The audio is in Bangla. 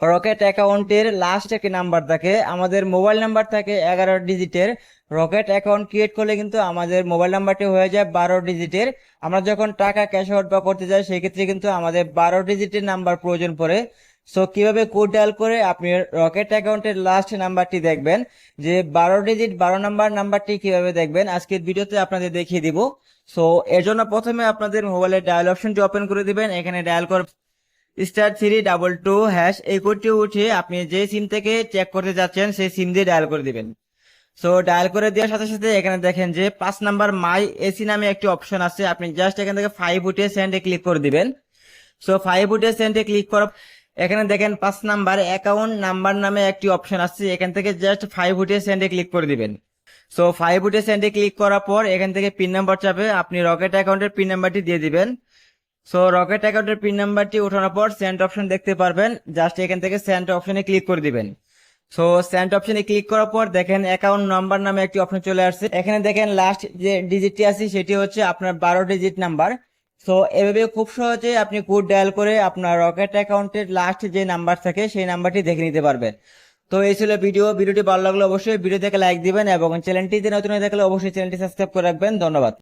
রকেট অ্যাকাউন্টের লাস্ট একটি নাম্বার থাকে। আমাদের মোবাইল নাম্বার থাকে এগারো ডিজিটের রকেট অ্যাকাউন্ট ক্রিয়েট করলে কিন্তু আমাদের মোবাইল নাম্বারটি হয়ে যায় বারো ডিজিটের আমরা যখন টাকা ক্যাশ আউট বা করতে যাই, সেক্ষেত্রে কিন্তু আমাদের বারো ডিজিটের নাম্বার প্রয়োজন পড়ে। সো কীভাবে কোড ডায়াল করে আপনি রকেট অ্যাকাউন্টের লাস্ট নাম্বারটি দেখবেন? যে বারো ডিজিট বারো নাম্বার নাম্বারটি কীভাবে দেখবেন? আজকের ভিডিওতে আপনাদের দেখিয়ে দিব। সো এর জন্য প্রথমে আপনাদের মোবাইলের ডায়াল অপশনটি ওপেন করে দিবেন। এখানে ডায়াল কর star three double two hash এই কোডটি উঠিয়ে আপনি যে সিম থেকে চেক করতে যাচ্ছেন, সেই সিম দিয়ে ডায়াল করে দিবেন। সো ডায়াল করে দেওয়ার সাথে সাথে এখানে দেখেন যে পাঁচ নাম্বার মাই এসি নামে একটি অপশন আছে। আপনি জাস্ট এখান থেকে ফাইভ উঠিয়ে সেন্ডে ক্লিক করে দিবেন। সো ফাইভ উঠিয়ে সেন্ডে ক্লিক করার এখানে দেখেন পাঁচ নাম্বার অ্যাকাউন্ট নাম্বার নামে একটি অপশন আছে। এখান থেকে জাস্ট ফাইভ উঠিয়ে সেন্ডে ক্লিক করে দিবেন। সো ফাইভ উঠে সেন্ডে ক্লিক করার পর এখান থেকে পিন নাম্বার চাপে আপনি রকেট অ্যাকাউন্টের পিন নাম্বারটি দিয়ে দিবেন। সো রকেট অ্যাকাউন্টের পিন নাম্বারটি ওঠানোর পর সেন্ট অপশন দেখতে পারবেন। জাস্ট এখান থেকে সেন্ট অপশনে ক্লিক করে দিবেন। সো সেন্ট অপশনে ক্লিক করার পর দেখেন অ্যাকাউন্ট নাম্বার নামে একটি অপশন চলে আসছে। এখানে দেখেন লাস্ট যে ডিজিটটি আছে, সেটি হচ্ছে আপনার বারো ডিজিট নাম্বার সো এভাবে খুব সহজে আপনি কোড ডায়াল করে আপনার রকেট অ্যাকাউন্টের লাস্ট যে নাম্বার থাকে, সেই নাম্বারটি দেখে নিতে পারবেন। তো, এই ছিল ভিডিও ভিডিওটি ভালো লাগলে অবশ্যই ভিডিও থেকে লাইক দিবেন এবং চ্যানেলটিতে নতুন হয়ে থাকলে অবশ্যই চ্যানেলটি সাবস্ক্রাইব করে রাখবেন। ধন্যবাদ।